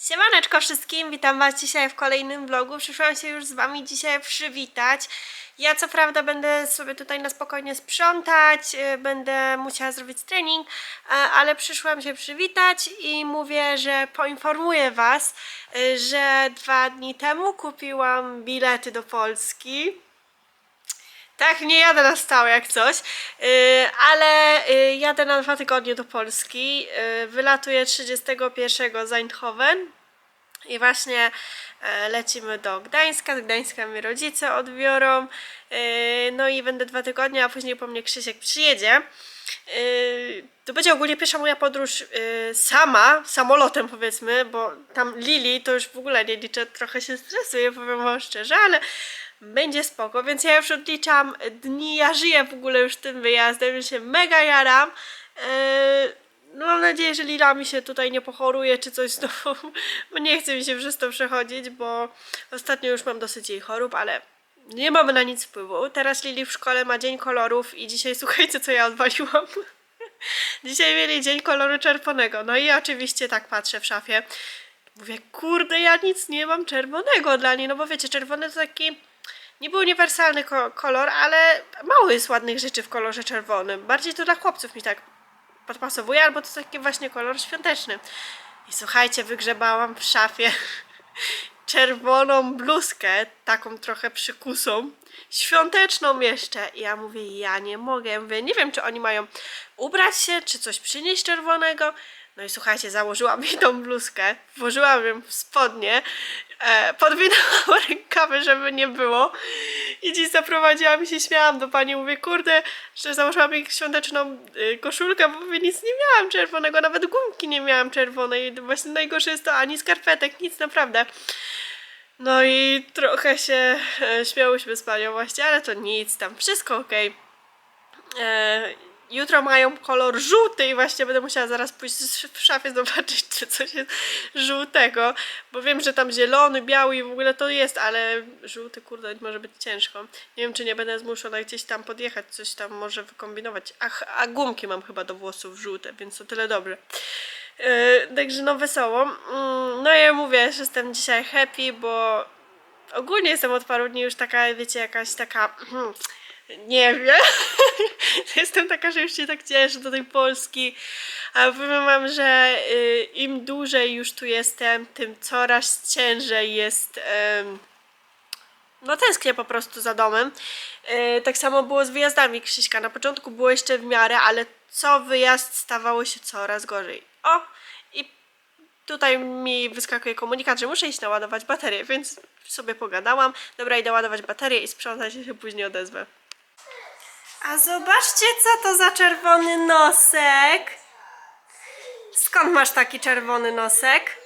Siemaneczko wszystkim, witam was dzisiaj w kolejnym vlogu. Przyszłam się już z wami dzisiaj przywitać. Ja co prawda będę sobie tutaj na spokojnie sprzątać, y, będę musiała zrobić trening, ale przyszłam się przywitać i mówię, że poinformuję was, y, że dwa dni temu kupiłam bilety do Polski. Tak, nie jadę na stałe jak coś, yy, ale yy, jadę na dwa tygodnie do Polski. Yy, wylatuję 31 z Eindhoven i właśnie e, lecimy do Gdańska. Z Gdańska mnie rodzice odbiorą. No i będę dwa tygodnie, a później po mnie Krzysiek przyjedzie. To będzie ogólnie pierwsza moja podróż sama, samolotem powiedzmy, bo tam Lili to już w ogóle nie liczę, trochę się stresuję, powiem wam szczerze, ale będzie spoko, więc ja już odliczam dni, ja żyję w ogóle już tym wyjazdem, się mega jaram. Yy, no mam nadzieję, że Lila mi się tutaj nie pochoruje czy coś znowu, bo nie chce mi się przez to przechodzić, bo ostatnio już mam dosyć jej chorób, ale nie mamy na nic wpływu. Teraz Lili w szkole ma dzień kolorów i dzisiaj słuchajcie co ja odwaliłam. Dzisiaj mieli dzień koloru czerwonego. No i oczywiście tak patrzę w szafie. Mówię, kurde, ja nic nie mam czerwonego dla niej, no bo wiecie, czerwony to taki niby uniwersalny ko- kolor, ale mało jest ładnych rzeczy w kolorze czerwonym. Bardziej to dla chłopców mi tak podpasowuje, albo to taki właśnie kolor świąteczny. I słuchajcie, wygrzebałam w szafie czerwoną bluzkę, taką trochę przykusą, świąteczną jeszcze. I ja mówię, ja nie mogę. Ja mówię, nie wiem, czy oni mają ubrać się, czy coś przynieść czerwonego. No i słuchajcie, założyłam jej tą bluzkę, włożyłam ją w spodnie, e, podwinęłam rękawy, żeby nie było. I dziś zaprowadziłam i się śmiałam do pani. Mówię, kurde, że założyłam jej świąteczną y, koszulkę, bo mówię, nic nie miałam czerwonego, nawet gumki nie miałam czerwonej. Właśnie najgorsze jest to, ani skarpetek, nic naprawdę. No i trochę się e, śmiałyśmy z panią właśnie, ale to nic, tam wszystko. E, jutro mają kolor żółty i właśnie będę musiała zaraz pójść w szafie zobaczyć, czy coś jest żółtego, bo wiem, że tam zielony, biały i w ogóle to jest, ale żółty, kurde, może być ciężko. Nie wiem, czy nie będę zmuszona gdzieś tam podjechać, coś tam może wykombinować. Ach, a gumki mam chyba do włosów żółte, więc to tyle dobre. Yy, także no wesoło. Mm, no ja mówię, że jestem dzisiaj happy, bo ogólnie jestem od paru dni już taka, wiecie, jakaś taka, nie wiem, jestem taka, że już się tak cieszę do tej Polski, a powiem wam, że y, im dłużej już tu jestem, tym coraz ciężej jest no tęsknię po prostu za domem. Yy, tak samo było z wyjazdami Krzyśka. Na początku było jeszcze w miarę, ale co wyjazd stawało się coraz gorzej. O! I tutaj mi wyskakuje komunikat, że muszę iść naładować baterię, więc sobie pogadałam. Dobra, idę ładować baterię i sprzątać się później odezwę. A zobaczcie, co to za czerwony nosek. Skąd masz taki czerwony nosek?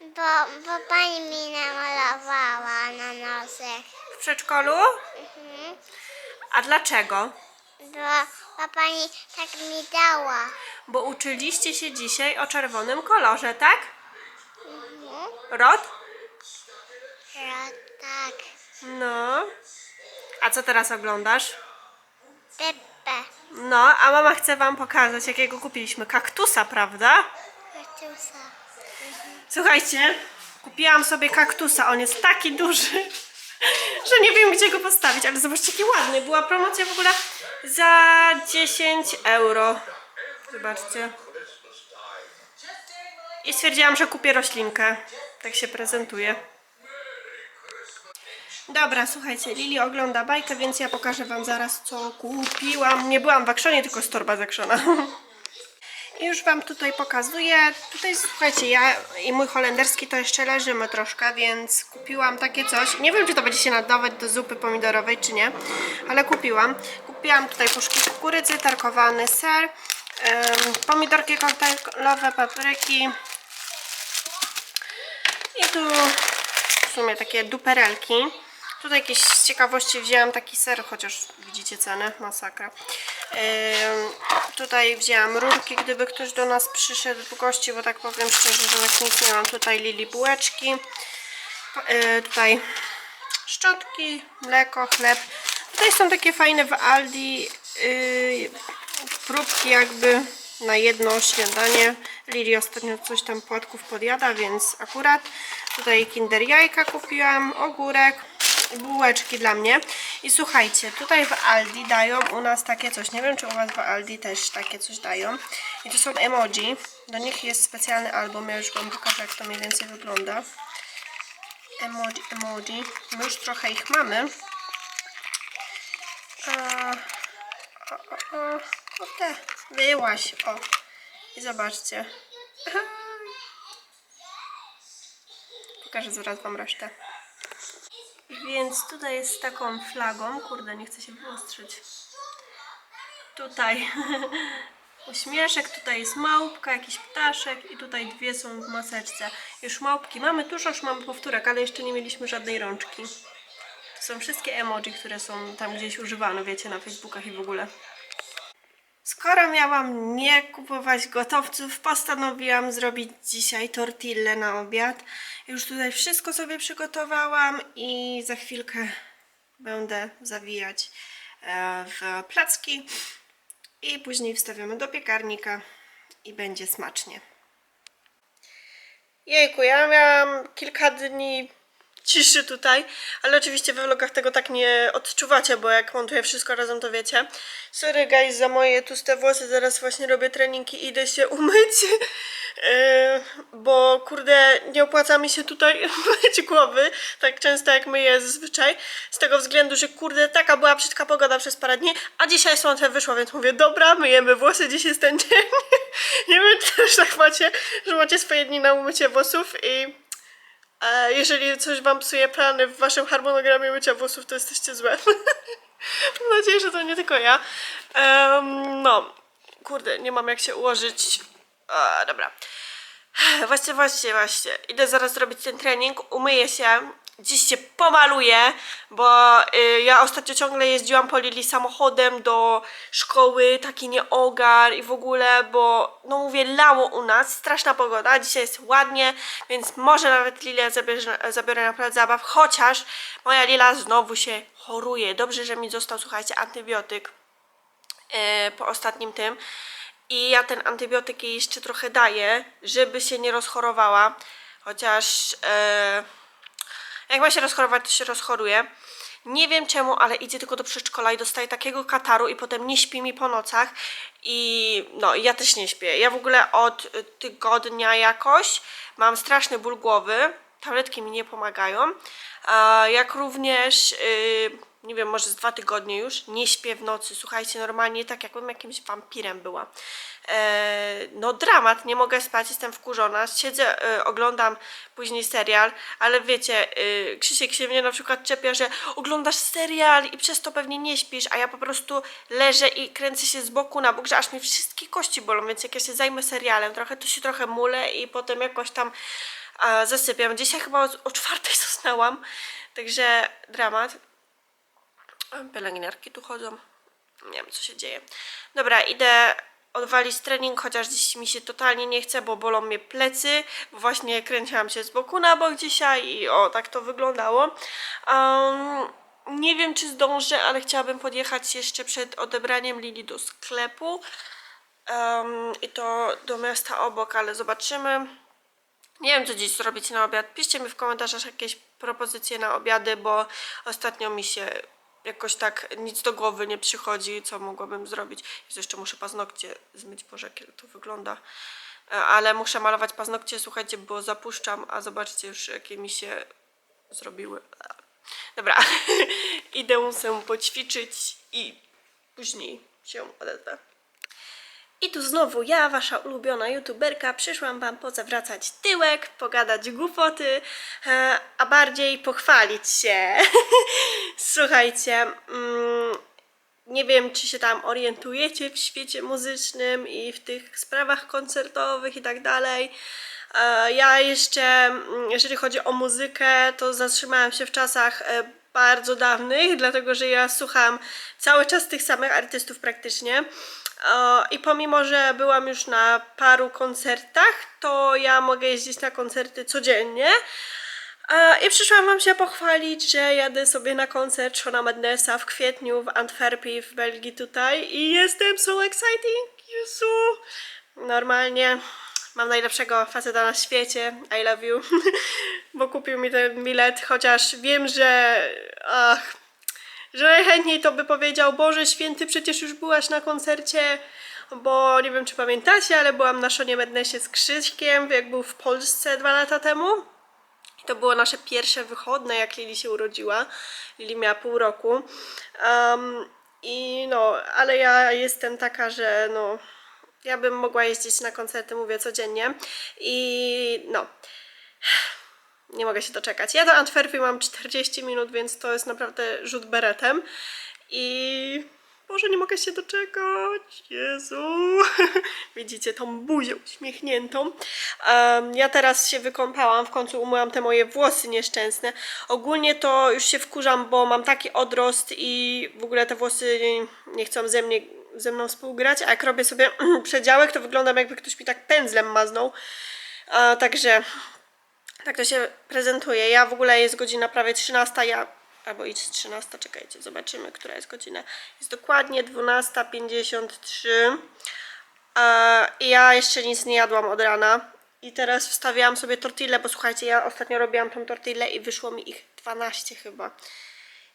Bo, bo pani mi namalowała na nosek. W przedszkolu? A dlaczego? Bo, bo pani tak mi dała. Bo uczyliście się dzisiaj o czerwonym kolorze, tak? Rod? Że tak. No. A co teraz oglądasz? Pepe. No, a mama chce wam pokazać, jakiego kupiliśmy. Kaktusa, prawda? Kaczusa. Słuchajcie, kupiłam sobie kaktusa. On jest taki duży, że nie wiem, gdzie go postawić. Ale zobaczcie, jaki ładny. Była promocja w ogóle za 10 euro. Zobaczcie. I stwierdziłam, że kupię roślinkę. Tak się prezentuje. Dobra, słuchajcie, Lili ogląda bajkę, więc ja pokażę wam zaraz, co kupiłam. Nie byłam w Akrzonie, tylko z torba z Akrzona. I już wam tutaj pokazuję. Tutaj słuchajcie, ja i mój holenderski to jeszcze leżymy troszkę, więc kupiłam takie coś. Nie wiem, czy to będzie się nadawać do zupy pomidorowej, czy nie, ale kupiłam. Kupiłam tutaj puszki kukurydzy, tarkowany ser, ym, pomidorki koktajlowe, papryki i tu w sumie takie duperelki. Tutaj jakieś z ciekawości wzięłam taki ser, chociaż widzicie cenę, masakra. Ym, tutaj wzięłam rurki, gdyby ktoś do nas przyszedł w gości, bo tak powiem szczerze, że tak nic nie mam. Tutaj lili bułeczki. Yy, tutaj szczotki, mleko, chleb. Tutaj są takie fajne w Aldi yy, próbki jakby na jedno śniadanie. Lili ostatnio coś tam płatków podjada, więc akurat tutaj kinder jajka kupiłam, ogórek, bułeczki dla mnie. I słuchajcie, tutaj w Aldi dają u nas takie coś, nie wiem czy u was w Aldi też takie coś dają. I to są emoji, do nich jest specjalny album, ja już wam pokażę jak to mniej więcej wygląda. Emoji, emoji, my już trochę ich mamy. A, o, o, o, o te, wyłaś, o. I zobaczcie. Pokażę zaraz wam resztę. Więc tutaj jest taką flagą. Kurde, nie chcę się wyostrzyć. Tutaj uśmieszek, tutaj jest małpka, jakiś ptaszek i tutaj dwie są w maseczce. Już małpki mamy, tuż już mamy powtórek, ale jeszcze nie mieliśmy żadnej rączki. To są wszystkie emoji, które są tam gdzieś używane, wiecie, na Facebookach i w ogóle. Skoro miałam nie kupować gotowców, postanowiłam zrobić dzisiaj tortillę na obiad. Już tutaj wszystko sobie przygotowałam i za chwilkę będę zawijać e, w placki i później wstawiamy do piekarnika i będzie smacznie. Jejku, ja miałam kilka dni ciszy tutaj, ale oczywiście we vlogach tego tak nie odczuwacie, bo jak montuję wszystko razem, to wiecie. Sorry guys za moje tłuste włosy, zaraz właśnie robię trening i idę się umyć, yy, bo kurde, nie opłaca mi się tutaj myć głowy, tak często jak myję zazwyczaj, z tego względu, że kurde, taka była brzydka pogoda przez parę dni, a dzisiaj słońce wyszło, więc mówię, dobra, myjemy włosy, dziś jest ten dzień. nie wiem, czy też tak macie, że macie swoje dni na umycie włosów i a jeżeli coś wam psuje plany w waszym harmonogramie mycia włosów, to jesteście złe. Mam nadzieję, że to nie tylko ja. Em, no, kurde, nie mam jak się ułożyć. A, dobra. Właśnie, właśnie, właśnie. Idę zaraz zrobić ten trening, umyję się. Dziś się pomaluję, bo y, ja ostatnio ciągle jeździłam po Lili samochodem do szkoły, taki nieogar i w ogóle, bo no mówię, lało u nas, straszna pogoda, dzisiaj jest ładnie, więc może nawet Lilię zabierze, zabiorę na plac zabaw, chociaż moja Lila znowu się choruje. Dobrze, że mi został, słuchajcie, antybiotyk e, po ostatnim tym. I ja ten antybiotyk jej jeszcze trochę daję, żeby się nie rozchorowała. Chociaż e, jak ma się rozchorować, to się rozchoruje. Nie wiem czemu, ale idzie tylko do przedszkola i dostaje takiego kataru i potem nie śpi mi po nocach. I no, ja też nie śpię. Ja w ogóle od y, tygodnia jakoś mam straszny ból głowy. Tabletki mi nie pomagają. Jak również, y, nie wiem, może z dwa tygodnie już, nie śpię w nocy. Słuchajcie, normalnie tak jakbym jakimś wampirem była. E, no dramat, nie mogę spać, jestem wkurzona. Siedzę, e, oglądam później serial, ale wiecie, e, Krzysiek się mnie na przykład czepia, że oglądasz serial i przez to pewnie nie śpisz, a ja po prostu leżę i kręcę się z boku na bok, że aż mi wszystkie kości bolą, więc jak ja się zajmę serialem trochę, to się trochę mulę i potem jakoś tam a, zasypiam. Dzisiaj chyba o, o czwartej zasnęłam, także dramat. Pielęgniarki tu chodzą. Nie wiem, co się dzieje. Dobra, idę odwalić trening, chociaż dziś mi się totalnie nie chce, bo bolą mnie plecy. Właśnie kręciłam się z boku na bok dzisiaj i o, tak to wyglądało. Um, nie wiem, czy zdążę, ale chciałabym podjechać jeszcze przed odebraniem Lili do sklepu. Um, I to do miasta obok, ale zobaczymy. Nie wiem, co dziś zrobić na obiad. Piszcie mi w komentarzach jakieś propozycje na obiady, bo ostatnio mi się jakoś tak nic do głowy nie przychodzi, co mogłabym zrobić. Jeszcze muszę paznokcie zmyć, Boże, jak to wygląda. E, Ale muszę malować paznokcie, słuchajcie, bo zapuszczam, a zobaczcie już, jakie mi się zrobiły. Dobra, idę się poćwiczyć i później się odezwę. I tu znowu ja, wasza ulubiona youtuberka, przyszłam wam pozawracać tyłek, pogadać głupoty, e, a bardziej pochwalić się. Słuchajcie, mm, nie wiem czy się tam orientujecie w świecie muzycznym i w tych sprawach koncertowych i tak dalej. E, Ja jeszcze, mm, jeżeli chodzi o muzykę, to zatrzymałam się w czasach e, bardzo dawnych, dlatego że ja słucham cały czas tych samych artystów praktycznie. I pomimo, że byłam już na paru koncertach, to ja mogę jeździć na koncerty codziennie. I przyszłam Wam się pochwalić, że jadę sobie na koncert Shona Madnessa w kwietniu w Antwerpii w Belgii tutaj i jestem so exciting, Jezu! Normalnie mam najlepszego faceta na świecie, I love you, bo kupił mi ten bilet, chociaż wiem, że ach, że najchętniej to by powiedział, Boże Święty, przecież już byłaś na koncercie, bo nie wiem, czy pamiętacie, ale byłam na Szonie Mednesie z Krzyśkiem, jak był w Polsce dwa lata temu. I to było nasze pierwsze wychodne, jak Lili się urodziła. Lili miała pół roku. Um, I no, ale ja jestem taka, że no, ja bym mogła jeździć na koncerty, mówię codziennie. I no, nie mogę się doczekać. Ja do Antwerpii mam 40 minut, więc to jest naprawdę rzut beretem. I Boże, nie mogę się doczekać. Jezu. Widzicie tą buzię uśmiechniętą. Em, ja teraz się wykąpałam, w końcu umyłam te moje włosy nieszczęsne. Ogólnie to już się wkurzam, bo mam taki odrost i w ogóle te włosy nie, nie chcą ze mnie ze mną współgrać, a jak robię sobie przedziałek, to wyglądam jakby ktoś mi tak pędzlem maznął. A, także tak to się prezentuje. Ja w ogóle jest godzina prawie 13, ja albo idź 13, czekajcie, zobaczymy, która jest godzina. Jest dokładnie 12.53. E, I ja jeszcze nic nie jadłam od rana. I teraz wstawiałam sobie tortillę, bo słuchajcie, ja ostatnio robiłam tą tortillę i wyszło mi ich 12 chyba.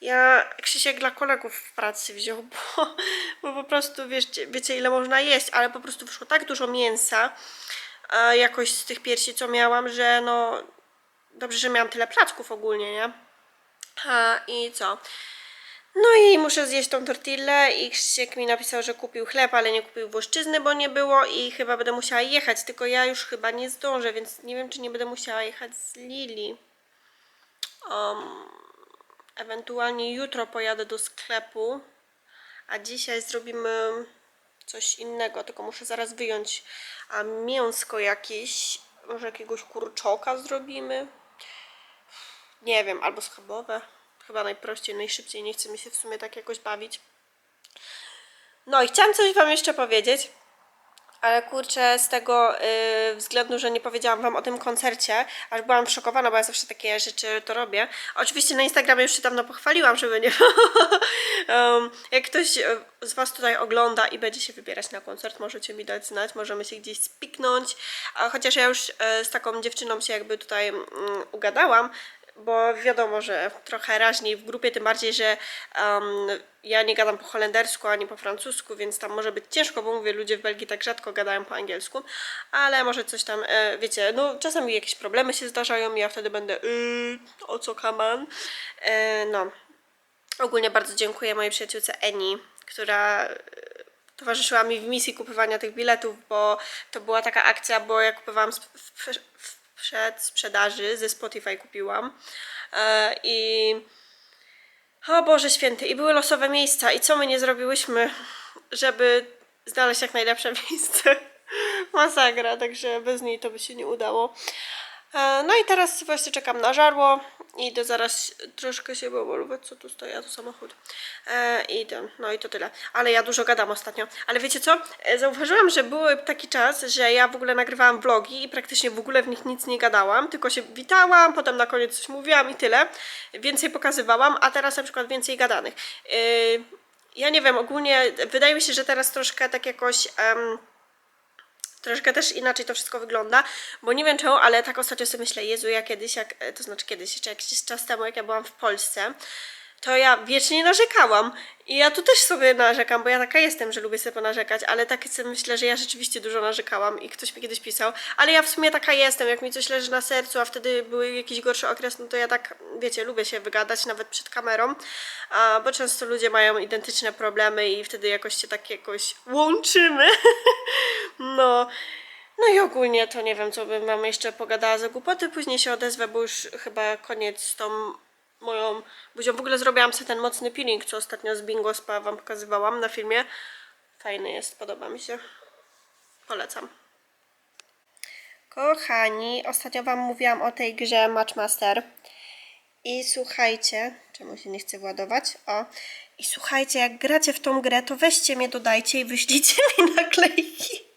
Ja Krzysiek dla kolegów w pracy wziął, bo, bo po prostu wiecie, wiecie ile można jeść, ale po prostu wyszło tak dużo mięsa jakoś z tych piersi, co miałam, że no dobrze, że miałam tyle placków ogólnie, nie? A, I co? No i muszę zjeść tą tortillę i Krzysiek mi napisał, że kupił chleb, ale nie kupił włoszczyzny, bo nie było i chyba będę musiała jechać, tylko ja już chyba nie zdążę, więc nie wiem, czy nie będę musiała jechać z Lili. Um, ewentualnie jutro pojadę do sklepu, a dzisiaj zrobimy coś innego, tylko muszę zaraz wyjąć a mięsko jakieś, może jakiegoś kurczoka zrobimy. Nie wiem, albo schabowe. Chyba najprościej, najszybciej. Nie chce mi się w sumie tak jakoś bawić. No i chciałam coś Wam jeszcze powiedzieć. Ale kurczę, z tego y, względu, że nie powiedziałam Wam o tym koncercie, aż byłam szokowana, bo ja zawsze takie rzeczy to robię. Oczywiście na Instagramie już się dawno pochwaliłam, żeby nie um, Jak ktoś e, z Was tutaj ogląda i będzie się wybierać na koncert, możecie mi dać znać, możemy się gdzieś spiknąć. A chociaż ja już e, z taką dziewczyną się jakby tutaj mm, ugadałam, bo wiadomo, że trochę raźniej w grupie, tym bardziej, że em, ja nie gadam po holendersku ani po francusku, więc tam może być ciężko, bo mówię, ludzie w Belgii tak rzadko gadają po angielsku, ale może coś tam, e, wiecie, no czasami jakieś problemy się zdarzają i ja wtedy będę yy, o co kaman. E, no, ogólnie bardzo dziękuję mojej przyjaciółce Eni, która e, towarzyszyła mi w misji kupowania tych biletów, bo to była taka akcja, bo ja kupowałam sp- w, w przed sprzedaży ze Spotify kupiłam. E, i o Boże Święty i były losowe miejsca. I co my nie zrobiłyśmy, żeby znaleźć jak najlepsze miejsce? Masakra, także bez niej to by się nie udało. E, no i teraz właśnie czekam na żarło idę zaraz troszkę się pomalować, co tu stoi, a tu samochód. E, I ten, no i to tyle. Ale ja dużo gadam ostatnio. Ale wiecie co? E, Zauważyłam, że był taki czas, że ja w ogóle nagrywałam vlogi i praktycznie w ogóle w nich nic nie gadałam, tylko się witałam, potem na koniec coś mówiłam i tyle. Więcej pokazywałam, a teraz na przykład więcej gadanych. E, ja nie wiem, ogólnie wydaje mi się, że teraz troszkę tak jakoś... troszkę też inaczej to wszystko wygląda, bo nie wiem czemu, ale tak ostatnio sobie myślę, Jezu, ja kiedyś, jak, e, to znaczy kiedyś, jeszcze jakiś czas temu, jak ja byłam w Polsce, to ja wiecznie narzekałam. I ja tu też sobie narzekam, bo ja taka jestem, że lubię sobie ponarzekać, ale tak myślę, że ja rzeczywiście dużo narzekałam i ktoś mi kiedyś pisał, ale ja w sumie taka jestem, jak mi coś leży na sercu, a wtedy był jakiś gorszy okres, no to ja tak, wiecie, lubię się wygadać nawet przed kamerą, bo często ludzie mają identyczne problemy i wtedy jakoś się tak jakoś łączymy. no. No i ogólnie to nie wiem, co bym wam jeszcze pogadała za głupoty. Później się odezwę, bo już chyba koniec z tą moją buzią. W ogóle zrobiłam sobie ten mocny peeling, co ostatnio z Bingo Spa wam pokazywałam na filmie. Fajny jest, podoba mi się. Polecam. Kochani, ostatnio wam mówiłam o tej grze Matchmaster. I słuchajcie, czemu się nie chce władować? O, i słuchajcie, jak gracie w tą grę, to weźcie mnie, dodajcie i wyślijcie mi naklejki.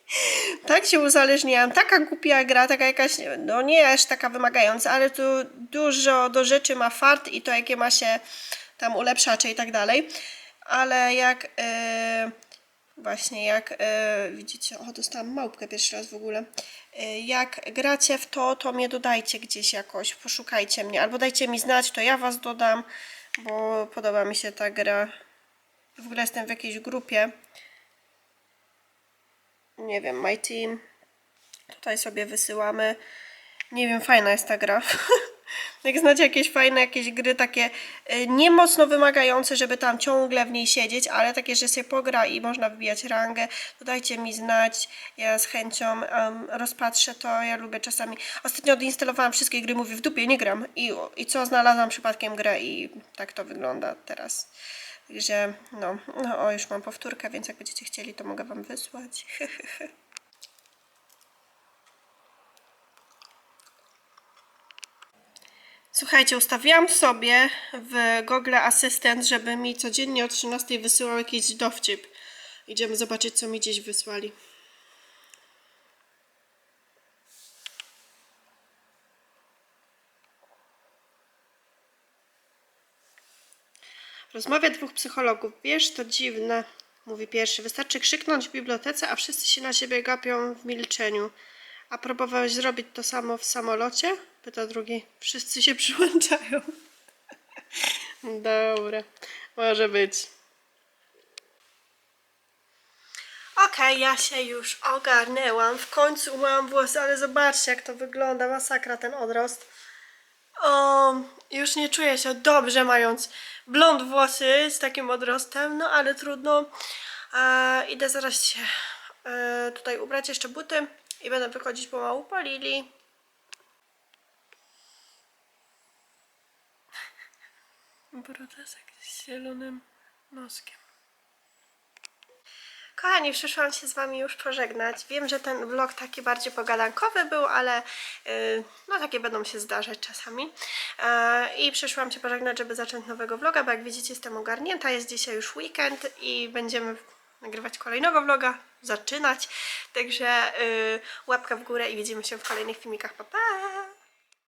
Tak się uzależniłam. Taka głupia gra, taka jakaś, no nie aż taka wymagająca, ale tu dużo do rzeczy ma fart i to jakie ma się tam ulepszacze i tak dalej. Ale jak e, właśnie jak e, widzicie, o dostałam małpkę pierwszy raz w ogóle. Y, Jak gracie w to, to mnie dodajcie gdzieś jakoś, poszukajcie mnie, albo dajcie mi znać, to ja was dodam, bo podoba mi się ta gra. W ogóle jestem w jakiejś grupie. Nie wiem, My Team. Tutaj sobie wysyłamy. Nie wiem, fajna jest ta gra. Jak znacie jakieś fajne jakieś gry, takie y, nie mocno wymagające, żeby tam ciągle w niej siedzieć, ale takie, że się pogra i można wbijać rangę, to dajcie mi znać. Ja z chęcią em, rozpatrzę to. Ja lubię czasami. Ostatnio odinstalowałam wszystkie gry, mówię w dupie, nie gram. I, I co, znalazłam przypadkiem grę i tak to wygląda teraz. Także, no, no, o, już mam powtórkę, więc jak będziecie chcieli, to mogę wam wysłać. Słuchajcie, ustawiłam sobie w Google Assistant, żeby mi codziennie o 13 wysyłał jakiś dowcip. Idziemy zobaczyć, co mi gdzieś wysłali. Rozmawia dwóch psychologów. Wiesz, to dziwne, mówi pierwszy. Wystarczy krzyknąć w bibliotece, a wszyscy się na siebie gapią w milczeniu. A próbowałeś zrobić to samo w samolocie? Pyta drugi. Wszyscy się przyłączają. Dobra, może być. Okej, ja się już ogarnęłam. W końcu mam włosy, ale zobaczcie, jak to wygląda. Masakra ten odrost. Już nie czuję się dobrze mając blond włosy z takim odrostem, no ale trudno. E, idę zaraz się e, tutaj ubrać jeszcze buty i będę wychodzić pomału po Lili. Brudasek z zielonym noskiem. Kochani, przyszłam się z Wami już pożegnać. Wiem, że ten vlog taki bardziej pogadankowy był, ale yy, no takie będą się zdarzać czasami. Yy, I przyszłam się pożegnać, żeby zacząć nowego vloga, bo jak widzicie jestem ogarnięta, jest dzisiaj już weekend i będziemy nagrywać kolejnego vloga, zaczynać. Także yy, łapka w górę i widzimy się w kolejnych filmikach. Pa, pa!